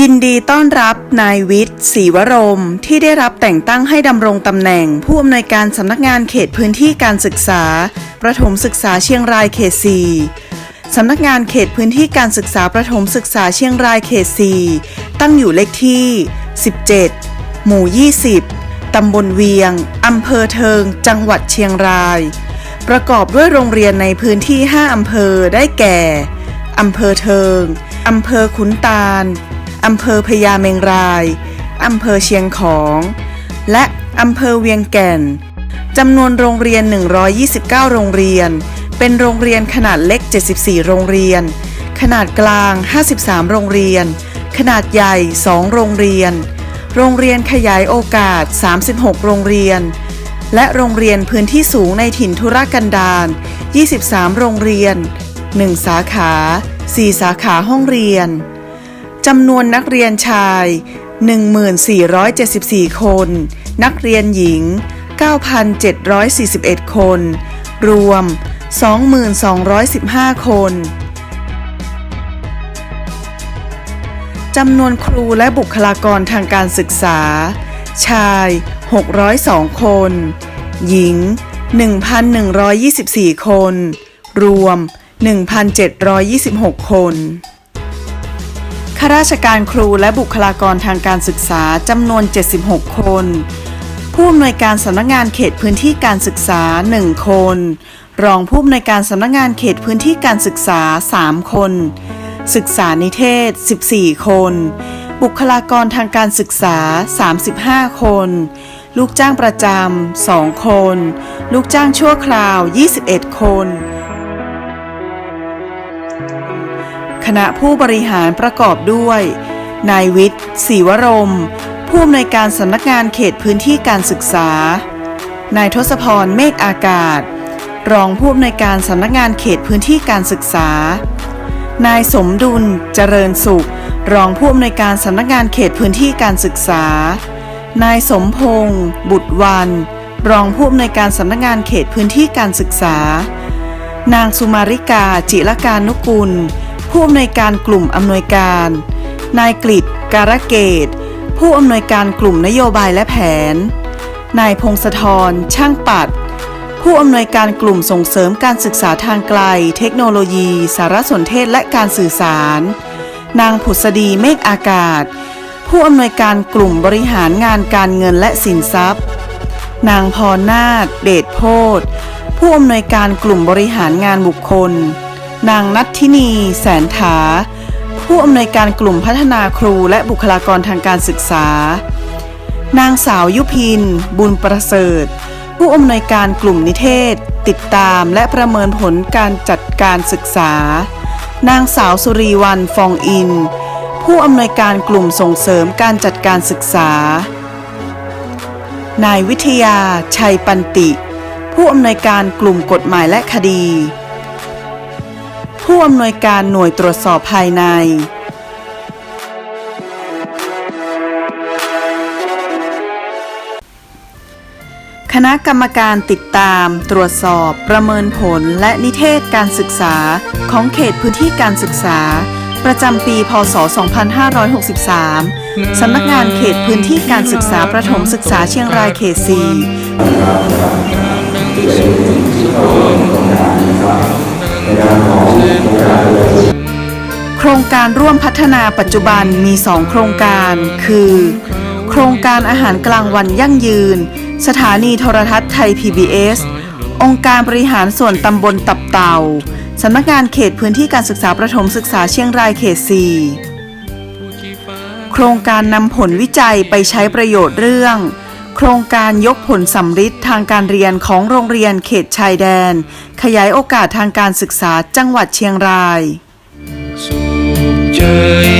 ยินดีต้อนรับนายวิทย์ศรีวรม ที่ได้รับแต่งตั้งให้ดำรงตำแหน่ง ผู้อำนวยการสำนักงานเขตพื้นที่การศึกษา ประถมศึกษาเชียงรายเขต4สำนักงานเขตพื้นที่การศึกษาประถมศึกษาเชียงรายเขต4ตั้งอยู่เลขที่ 17 หมู่ 20 ตำบลเวียง อำเภอเทิง จังหวัดเชียงราย ประกอบด้วยโรงเรียนในพื้นที่ 5 อำเภอได้แก่ อำเภอเทิง อำเภอขุนตาล อำเภอพญาเมงรายอำเภอเชียงของ และอำเภอเวียงแก่นจำนวนโรงเรียน 129 โรงเรียน เป็นโรงเรียนขนาดเล็ก 74 โรงเรียน ขนาดกลาง 53 โรงเรียน ขนาดใหญ่ 2 โรงเรียน โรงเรียนขยายโอกาส 36 โรงเรียน และโรงเรียนพื้นที่สูงในถิ่นธุรกันดาร 23 โรงเรียน 1 สาขา 4 สาขาห้องเรียน จำนวนนักเรียนชาย 1474 คน นักเรียนหญิง 9,741 คน รวม2215 คน จำนวนครูและบุคลากรทางการศึกษา ชาย 602 คน หญิง 1,124 คน รวม 1,726 คน ข้าราชการครูและบุคลากรทางการศึกษาจำนวน 76 คน ผู้อำนวยการสำนักงานเขตพื้นที่การศึกษา 1 คน รองผู้อำนวยการสำนักงานเขตพื้นที่การศึกษา 3 คน ศึกษานิเทศ 14 คน บุคลากรทางการศึกษา 35 คน ลูกจ้างประจำ 2 คน ลูกจ้างชั่วคราว 21 คน คณะผู้บริหารประกอบด้วย นายวิทย์ศรีวรม ผู้อำนวยการสำนักงานเขตพื้นที่การศึกษา นายทศพรเมฆอากาศ รองผู้อำนวยการสำนักงานเขตพื้นที่การศึกษา นายสมดุล เจริญสุข รองผู้อำนวยการสำนักงานเขตพื้นที่การศึกษา นายสมพงษ์บุตรวัน รองผู้อำนวยการสำนักงานเขตพื้นที่การศึกษา นางสุมาริกาจิรการนุกุล ผู้อำนวยการกลุ่มอำนวยการ นายกฤษการเกต ผู้อำนวยการกลุ่มนโยบายและแผน นายพงศธร ช่างปัด ผู้อำนวยการกลุ่มส่งเสริมการศึกษาทางไกล เทคโนโลยี สารสนเทศและการสื่อสาร นางผุษดีเมฆอากาศ ผู้อำนวยการกลุ่มบริหารงานการเงินและสินทรัพย์ นางพรนาถเดชโพธผู้อำนวยการกลุ่มบริหารงานบุคคล นางนัททินี แสนถา ผู้อำนวยการกลุ่มพัฒนาครูและบุคลากรทางการศึกษา นางสาวยุพิน บุญประเสริฐ ผู้อำนวยการกลุ่มนิเทศ ติดตามและประเมินผลการจัดการศึกษา นางสาวสุรีวันฟองอิน ผู้อำนวยการกลุ่มส่งเสริมการจัดการศึกษา นายวิทยา ชัยปันติ ผู้อำนวยการกลุ่มกฎหมายและคดี ผู้อำนวยการหน่วยตรวจสอบภายใน คณะกรรมการติดตาม ตรวจสอบ ประเมินผลและนิเทศการศึกษาของเขตพื้นที่การศึกษา ประจำปี พศ 2563 สำนักงานเขตพื้นที่การศึกษาประถมศึกษาเชียงรายเขต 4 โครงการร่วมพัฒนาปัจจุบันมี 2 โครงการ คือ โครงการอาหารกลางวันยั่งยืน สถานีโทรทัศน์ไทย PBS องค์การบริหารส่วนตำบลตับเต่าสำนักงานเขตพื้นที่การศึกษาประถมศึกษาเชียงรายเขต 4 โครงการนำผลวิจัยไปใช้ประโยชน์เรื่อง โครงการยกผลสำฤทธิ์ทางการเรียนของโรงเรียนเขตชายแดน ขยายโอกาสทางการศึกษาจังหวัดเชียงรายสุขเชย